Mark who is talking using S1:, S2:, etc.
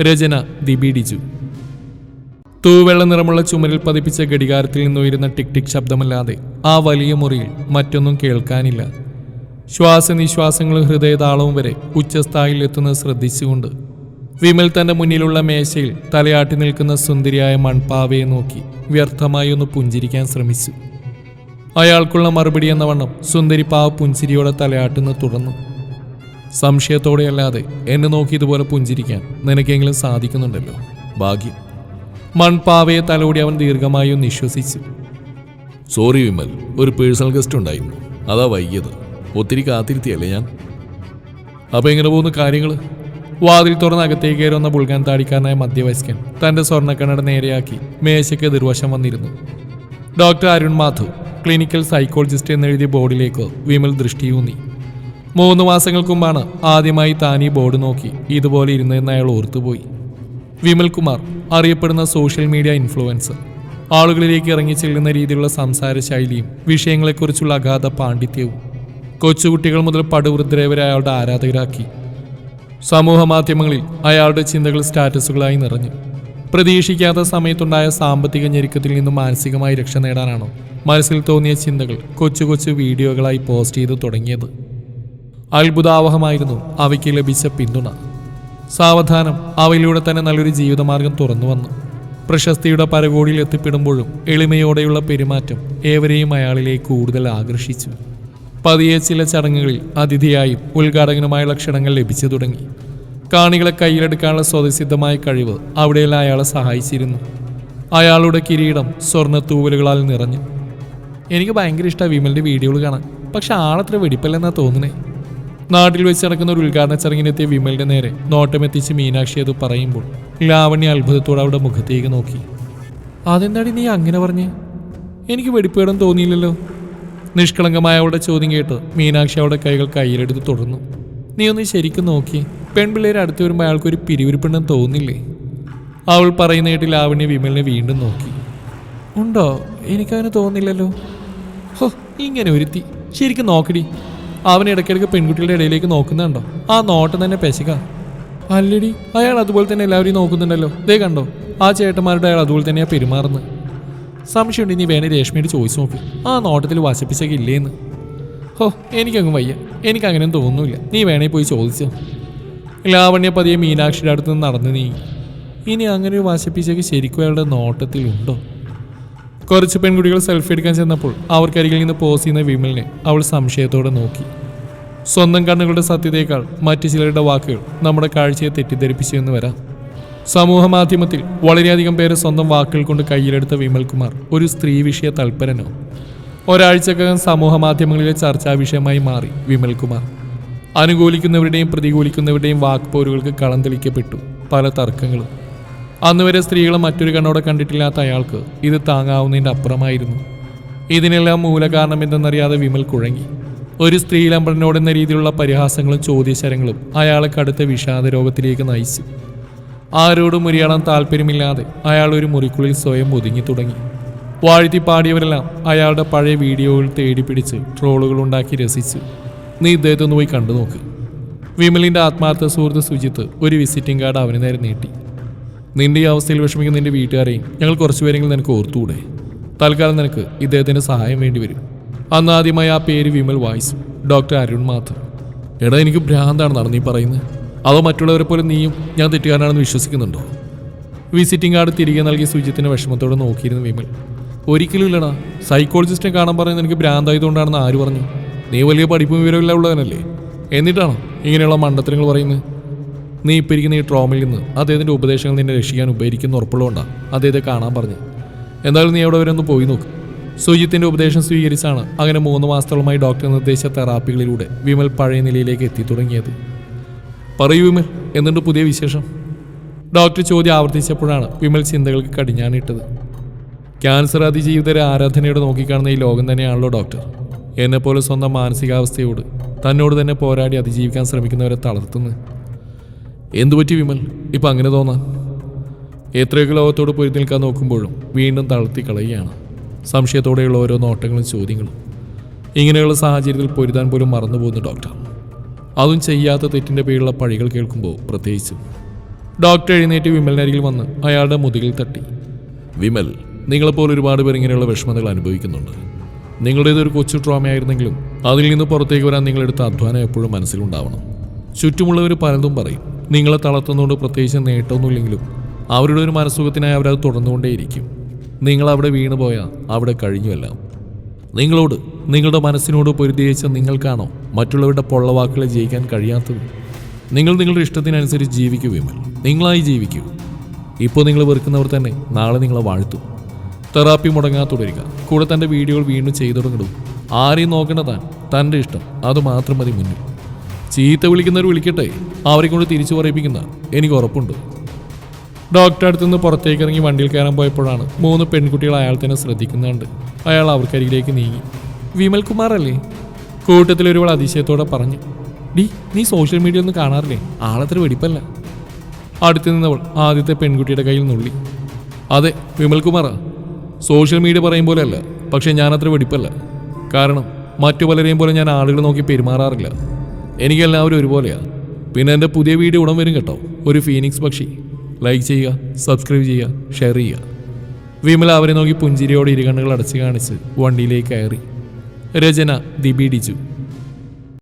S1: രചന ദിബി ഡിജു. തൂവെള്ള നിറമുള്ള ചുമരിൽ പതിപ്പിച്ച ഘടികാരത്തിൽ നിന്നുയരുന്ന ടിക് ടിക് ശബ്ദമല്ലാതെ ആ വലിയ മുറിയിൽ മറ്റൊന്നും കേൾക്കാനില്ല. ശ്വാസനിശ്വാസങ്ങളും ഹൃദയതാളവും വരെ ഉച്ചസ്ഥായിൽ എത്തുന്നത് ശ്രദ്ധിച്ചുകൊണ്ട് വിമൽ തന്റെ മുന്നിലുള്ള മേശയിൽ തലയാട്ടി നിൽക്കുന്ന സുന്ദരിയായ മൺപാവയെ നോക്കി വ്യർത്ഥമായി ഒന്ന് പുഞ്ചിരിക്കാൻ ശ്രമിച്ചു. അയാൾക്കുള്ള മറുപടി എന്ന വണ്ണം സുന്ദരി പാവ പുഞ്ചിരിയോടെ തലയാട്ടുന്ന തുടർന്നു. സംശയത്തോടെയല്ലാതെ എന്നെ നോക്കി ഇതുപോലെ പുഞ്ചിരിക്കാൻ നിനക്കെങ്കിലും സാധിക്കുന്നുണ്ടല്ലോ ഭാഗ്യം. മൺപാവയെ തലോടി അവൻ ദീർഘമായി ഒന്ന് നിശ്വസിച്ചു
S2: സോറി വിമൽ. ഒരു പേഴ്സണൽ ഗസ്റ്റ് ഉണ്ടായിരുന്നു. അതാ വൈകിയത്. ഒത്തിരി കാത്തിരുത്തിയല്ലേ ഞാൻ?
S1: അപ്പൊ എങ്ങനെ പോകുന്ന കാര്യങ്ങൾ വാതിൽ തുറന്ന് അകത്തേക്ക് കയറുന്ന ബുൾഗാൻ താടിക്കാരനായ മധ്യവയസ്കൻ തന്റെ സ്വർണക്കണ്ണട നേരെയാക്കി മേശയ്ക്ക് എതിർവശം വന്നിരുന്നു. Doctor Arun Madhu clinical psychologist എന്നെഴുതിയ ബോർഡിലേക്ക് വിമൽ ദൃഷ്ടിയൂന്നി. മൂന്ന് മാസങ്ങൾക്ക് മുമ്പാണ് ആദ്യമായി താൻ ഈ ബോർഡ് നോക്കി. ഇതുപോലെ ഇരുന്നതെന്ന് അയാൾ ഓർത്തുപോയി. വിമൽ കുമാർ അറിയപ്പെടുന്ന സോഷ്യൽ മീഡിയ ഇൻഫ്ലുവൻസർ. ആളുകളിലേക്ക് ഇറങ്ങി ചെല്ലുന്ന രീതിയിലുള്ള സംസാര ശൈലിയും വിഷയങ്ങളെക്കുറിച്ചുള്ള അഗാധ പാണ്ഡിത്യവും കൊച്ചുകുട്ടികൾ മുതൽ പടുവൃദ്ധരെ വരെ അയാളുടെ ആരാധകരാക്കി. സമൂഹ മാധ്യമങ്ങളിൽ അയാളുടെ ചിന്തകൾ സ്റ്റാറ്റസുകളായി നിറഞ്ഞു. പ്രതീക്ഷിക്കാത്ത സമയത്തുണ്ടായ സാമ്പത്തിക ഞെരുക്കത്തിൽ നിന്നും മാനസികമായി രക്ഷ നേടാനാണോ മനസ്സിൽ തോന്നിയ ചിന്തകൾ കൊച്ചു കൊച്ചു വീഡിയോകളായി പോസ്റ്റ് ചെയ്തു തുടങ്ങിയത്. അത്ഭുതാവഹമായിരുന്നു അവയ്ക്ക് ലഭിച്ച പിന്തുണ. സാവധാനം അവയിലൂടെ തന്നെ നല്ലൊരു ജീവിതമാർഗം തുറന്നു വന്നു. പ്രശസ്തിയുടെ പരകോടിയിൽ എത്തിപ്പെടുമ്പോഴും എളിമയോടെയുള്ള പെരുമാറ്റം ഏവരെയും അയാളിലേക്ക് കൂടുതൽ ആകർഷിച്ചു. പതിയെ ചില ചടങ്ങുകളിൽ അതിഥിയായും ഉദ്ഘാടകനുമായുള്ള ക്ഷണങ്ങൾ ലഭിച്ചു തുടങ്ങി. കാണികളെ കയ്യിലെടുക്കാനുള്ള സ്വതസിദ്ധമായ കഴിവ് അവിടെയെല്ലാം അയാളെ സഹായിച്ചിരുന്നു. അയാളുടെ കിരീടം സ്വർണ തൂവലുകളാൽ നിറഞ്ഞു. എനിക്ക് ഭയങ്കര ഇഷ്ടമാണ് വിമലിന്റെ വീഡിയോകൾ കാണാൻ. പക്ഷെ ആളത്ര വെടിപ്പല്ലെന്നാണ് തോന്നുന്നേ. നാട്ടിൽ വെച്ച് നടക്കുന്ന ഒരു ഉദ്ഘാടന ചടങ്ങിനെത്തിയ വിമലിന്റെ നേരെ നോട്ടമെത്തിച്ച് മീനാക്ഷി അത് പറയുമ്പോൾ ലാവണ്യ അത്ഭുതത്തോടെ അവിടെ മുഖത്തേക്ക് നോക്കി. അതെന്താടി നീ അങ്ങനെ പറഞ്ഞേ? എനിക്ക് വെടിപ്പേടം തോന്നിയില്ലല്ലോ? നിഷ്കളങ്കമായ അവളുടെ ചോദ്യം കേട്ട് മീനാക്ഷി അവളുടെ കൈകൾ കയ്യിലെടുത്ത് തുടർന്നു നീ ഒന്ന് ശരിക്കും നോക്കി. പെൺപിള്ളേരെ അടുത്ത് വരുമ്പോൾ അയാൾക്കൊരു പിരിവിരിപ്പുണ്ടെന്ന് തോന്നില്ലേ? അവൾ പറയുന്ന കേട്ട് ലാവണ്യ വിമലിനെ വീണ്ടും നോക്കി. ഉണ്ടോ? എനിക്കങ്ങനെ തോന്നില്ലല്ലോ. ഹോ ഇങ്ങനെ ഒരുത്തി. ശരിക്കും നോക്കടി. അവൻ ഇടയ്ക്കിടയ്ക്ക് പെൺകുട്ടികളുടെ ഇടയിലേക്ക് നോക്കുന്നുണ്ടോ? ആ നോട്ടം തന്നെ പെശക. അല്ലടി അയാൾ അതുപോലെ തന്നെ എല്ലാവരെയും നോക്കുന്നുണ്ടല്ലോ. ദേ കണ്ടോ ആ ചേട്ടന്മാരുടെ അയാൾ അതുപോലെ തന്നെയാ പെരുമാറുന്നത്. സംശയമുണ്ട് ഇനി വേണേ രേഷ്മയോട് ചോദിച്ചു നോക്കി. ആ നോട്ടത്തിൽ വശപ്പിച്ചൊക്കെ ഇല്ലേന്ന്. ഹോ എനിക്കങ്ങ് വയ്യ. എനിക്കങ്ങനെയൊന്നും തോന്നുന്നില്ല. നീ വേണേ പോയി ചോദിച്ചോ. ലാവണ്യ പതിയെ മീനാക്ഷിയുടെ അടുത്ത് നിന്ന് നടന്നു നീങ്ങി. ഇനി അങ്ങനെ ഒരു വശപ്പിച്ചൊക്കെ ശരിക്കും അയാളുടെ നോട്ടത്തിലുണ്ടോ? കുറച്ച് പെൺകുട്ടികൾ സെൽഫി എടുക്കാൻ ചെന്നപ്പോൾ അവർക്കരികിൽ നിന്ന് പോസ് ചെയ്യുന്ന വിമലിനെ അവൾ സംശയത്തോടെ നോക്കി. സ്വന്തം കണ്ണുകളുടെ സത്യതയേക്കാൾ മറ്റു ചിലരുടെ വാക്കുകൾ നമ്മുടെ കാഴ്ചയെ തെറ്റിദ്ധരിപ്പിച്ചു എന്ന് വരാം. സമൂഹ മാധ്യമത്തിൽ വളരെയധികം പേര് സ്വന്തം വാക്കുകൾ കൊണ്ട് കയ്യിലെടുത്ത വിമൽകുമാർ ഒരു സ്ത്രീ വിഷയ തൽപരനോ? ഒരാഴ്ചക്കകം സമൂഹ മാധ്യമങ്ങളിലെ ചർച്ചാ വിഷയമായി മാറി വിമൽകുമാർ. അനുകൂലിക്കുന്നവരുടെയും പ്രതികൂലിക്കുന്നവരുടെയും വാക്പോരുകൾക്ക് കളം തെളിക്കപ്പെട്ടു പല തർക്കങ്ങളും. അന്നുവരെ സ്ത്രീകളെ മറ്റൊരു കണ്ണോടെ കണ്ടിട്ടില്ലാത്ത അയാൾക്ക് ഇത് താങ്ങാവുന്നതിന്റെ അപ്പുറമായിരുന്നു. ഇതിനെല്ലാം മൂലകാരണം എന്തെന്നറിയാതെ വിമൽ കുഴങ്ങി. ഒരു സ്ത്രീലമ്പടനോട് എന്ന രീതിയിലുള്ള പരിഹാസങ്ങളും ചോദ്യശരങ്ങളും അയാളെ കടുത്ത വിഷാദ രോഗത്തിലേക്ക് നയിച്ചു. ആരോടും മുരിയാടാൻ താല്പര്യമില്ലാതെ അയാൾ ഒരു മുറിക്കുള്ളിൽ സ്വയം ഒതുങ്ങി തുടങ്ങി. വാഴ്ത്തി പാടിയവരെല്ലാം അയാളുടെ പഴയ വീഡിയോകൾ തേടി പിടിച്ച് ട്രോളുകൾ ഉണ്ടാക്കി രസിച്ചു. നീ ഇദ്ദേഹത്തൊന്ന് പോയി കണ്ടു നോക്ക് വിമലിന്റെ ആത്മാർത്ഥ സുഹൃത്ത് സുജിത്ത് ഒരു വിസിറ്റിംഗ് കാർഡ് അവന് നേരെ നീട്ടി. നിന്റെ ഈ അവസ്ഥയിൽ വിഷമിക്കുന്ന നിന്റെ വീട്ടുകാരെയും ഞങ്ങൾ കുറച്ച് പേരെങ്കിലും നിനക്ക് ഓർത്തുകൂടെ? തൽക്കാലം നിനക്ക് ഇദ്ദേഹത്തിന്റെ സഹായം വേണ്ടി വരും. അന്ന് ആദ്യമായി ആ പേര് വിമൽ വായിച്ചു. ഡോക്ടർ അരുൺ മാത്രം എടാ എനിക്ക് ഭ്രാന്താണ് നീ പറയുന്നത്. അതോ മറ്റുള്ളവരെ പോലെ നീയും ഞാൻ തെറ്റുകാരനാണെന്ന് വിശ്വസിക്കുന്നുണ്ടോ? വിസിറ്റിംഗ് കാർഡ് തിരികെ നൽകി സുജിത്തിന്റെ വിഷമത്തോടെ നോക്കിയിരുന്നു വിമൽ. ഒരിക്കലും ഇല്ലടാ. സൈക്കോളജിസ്റ്റിനെ കാണാൻ പറയുന്നത് എനിക്ക് ഭ്രാന്തായതുകൊണ്ടാണെന്ന് ആര് പറഞ്ഞു? നീ വലിയ പഠിപ്പും വിവരമില്ല ഉള്ളവനല്ലേ? എന്നിട്ടാണോ ഇങ്ങനെയുള്ള മണ്ടത്തരങ്ങൾ പറയുന്നത്? നീ ഇപ്പോൾ ഇരിക്കുന്ന ഈ ട്രോമയിൽ നിന്ന് അദ്ദേഹത്തിന്റെ ഉപദേശങ്ങൾ നിന്നെ രക്ഷിക്കാൻ ഉപകരിക്കുന്ന ഉറപ്പുള്ളതുകൊണ്ടാണ് അദ്ദേഹത്തെ കാണാൻ പറഞ്ഞു എന്തായാലും നീ അവിടെ വരെ ഒന്ന് പോയി നോക്ക്. സുജിത്തിന്റെ ഉപദേശം സ്വീകരിച്ചാണ് അങ്ങനെ മൂന്ന് മാസത്തോളമായി ഡോക്ടർ നിർദ്ദേശ തെറാപ്പികളിലൂടെ വിമൽ പഴയ നിലയിലേക്ക് എത്തി തുടങ്ങിയത്. പറയൂ വിമൽ എന്നിട്ട് പുതിയ വിശേഷം? ഡോക്ടർ ചോദ്യം ആവർത്തിച്ചപ്പോഴാണ് വിമൽ ചിന്തകൾക്ക് കടിഞ്ഞാണിട്ടത് ക്യാൻസർ അതിജീവിതരെ ആരാധനയോടെ നോക്കിക്കാണുന്ന ഈ ലോകം തന്നെയാണല്ലോ ഡോക്ടർ എന്നെപ്പോലെ സ്വന്തം മാനസികാവസ്ഥയോട് തന്നോട് തന്നെ പോരാടി അതിജീവിക്കാൻ ശ്രമിക്കുന്നവരെ തളർത്തുന്നു എന്തുപറ്റി വിമൽ? ഇപ്പം അങ്ങനെ തോന്നാൻ എത്രയൊക്കെ ലോകത്തോട് പൊരുതി നിൽക്കാൻ നോക്കുമ്പോഴും വീണ്ടും തളർത്തി കളയുകയാണ്. സംശയത്തോടെയുള്ള ഓരോ നോട്ടങ്ങളും ചോദ്യങ്ങളും. ഇങ്ങനെയുള്ള സാഹചര്യത്തിൽ പൊരുതാൻ പോലും മറന്നു പോകുന്നു ഡോക്ടർ. അതും ചെയ്യാത്ത തെറ്റിന്റെ പേരിലുള്ള പഴികൾ കേൾക്കുമ്പോൾ പ്രത്യേകിച്ചും. ഡോക്ടർ എഴുന്നേറ്റ് വിമലിനരികിൽ വന്ന് അയാളുടെ മുതുകിൽ തട്ടി.
S2: വിമൽ നിങ്ങളെപ്പോലെ ഒരുപാട് പേർ ഇങ്ങനെയുള്ള വിഷമതകൾ അനുഭവിക്കുന്നുണ്ട്. നിങ്ങളുടേതൊരു കൊച്ചു ട്രോമയായിരുന്നെങ്കിലും അതിൽ നിന്ന് പുറത്തേക്ക് വരാൻ നിങ്ങളെടുത്ത അധ്വാനം എപ്പോഴും മനസ്സിലുണ്ടാവണം. ചുറ്റുമുള്ളവർ പലതും പറയും. നിങ്ങളെ തളർത്തുന്നതുകൊണ്ട് പ്രത്യേകിച്ച് നേട്ടമൊന്നുമില്ലെങ്കിലും അവരുടെ ഒരു മനസ്സുഖത്തിനായി അവരത് തുടർന്നുകൊണ്ടേയിരിക്കും. നിങ്ങൾ അവിടെ വീണു പോയാൽ അവിടെ കഴിഞ്ഞുവെല്ലാം. നിങ്ങളോട് നിങ്ങളുടെ മനസ്സിനോട് പൊരുതിയച്ച നിങ്ങൾക്കാണോ മറ്റുള്ളവരുടെ പൊള്ളവാക്കുകളെ ജയിക്കാൻ കഴിയാത്തത്? നിങ്ങൾ നിങ്ങളുടെ ഇഷ്ടത്തിനനുസരിച്ച് ജീവിക്കൂ വിമൽ നിങ്ങളായി ജീവിക്കൂ. ഇപ്പോൾ നിങ്ങൾ വെറുക്കുന്നവർ തന്നെ നാളെ നിങ്ങളെ വാഴ്ത്തും. തെറാപ്പി മുടങ്ങാൻ തുടരുക. കൂടെ തന്റെ വീഡിയോകൾ വീണ്ടും ചെയ്തു തുടങ്ങിടും ആരെയും നോക്കേണ്ട താൻ തന്റെ ഇഷ്ടം. അത് മാത്രം മതി മുന്നിൽ. ചീത്ത വിളിക്കുന്നവർ വിളിക്കട്ടെ. അവരെ കൊണ്ട് തിരിച്ചു പറയിപ്പിക്കുന്ന എനിക്ക് ഉറപ്പുണ്ട്. ഡോക്ടർ അടുത്ത് നിന്ന് പുറത്തേക്ക് ഇറങ്ങി വണ്ടിയിൽ കയറാൻ പോയപ്പോഴാണ് മൂന്ന് പെൺകുട്ടികൾ അയാൾ തന്നെ ശ്രദ്ധിക്കുന്നുണ്ട്. അയാൾ അവർക്കരികിലേക്ക് നീങ്ങി. വിമൽ കുമാർ അല്ലേ കൂട്ടത്തിൽ ഒരുപാട് അതിശയത്തോടെ പറഞ്ഞു ഡി നീ സോഷ്യൽ മീഡിയ ഒന്നും കാണാറില്ലേ? ആളത്ര വെടിപ്പല്ല. അടുത്ത് നിന്നവൾ ആദ്യത്തെ പെൺകുട്ടിയുടെ കയ്യിൽ നുള്ളി. അതെ വിമൽ കുമാർ സോഷ്യൽ മീഡിയ പറയും പോലെയല്ല പക്ഷെ ഞാനത്ര വെടിപ്പല്ല. കാരണം മറ്റു പലരെയും പോലെ ഞാൻ ആളുകൾ നോക്കി പെരുമാറാറില്ല. എനിക്കെല്ലാവരും ഒരുപോലെയാണ്. പിന്നെ എന്റെ പുതിയ വീഡിയോ ഉടൻ വരും കേട്ടോ. ഒരു ഫീനിക്സ് പക്ഷി. ലൈക്ക് ചെയ്യുക സബ്സ്ക്രൈബ് ചെയ്യുക ഷെയർ ചെയ്യുക. വിമല അവരെ നോക്കി പുഞ്ചിരിയോടെ ഇരുകണ്ണുകൾ അടച്ചു കാണിച്ച് വണ്ടിയിലേക്ക് കയറി. രചന ദിബി ഡിജു.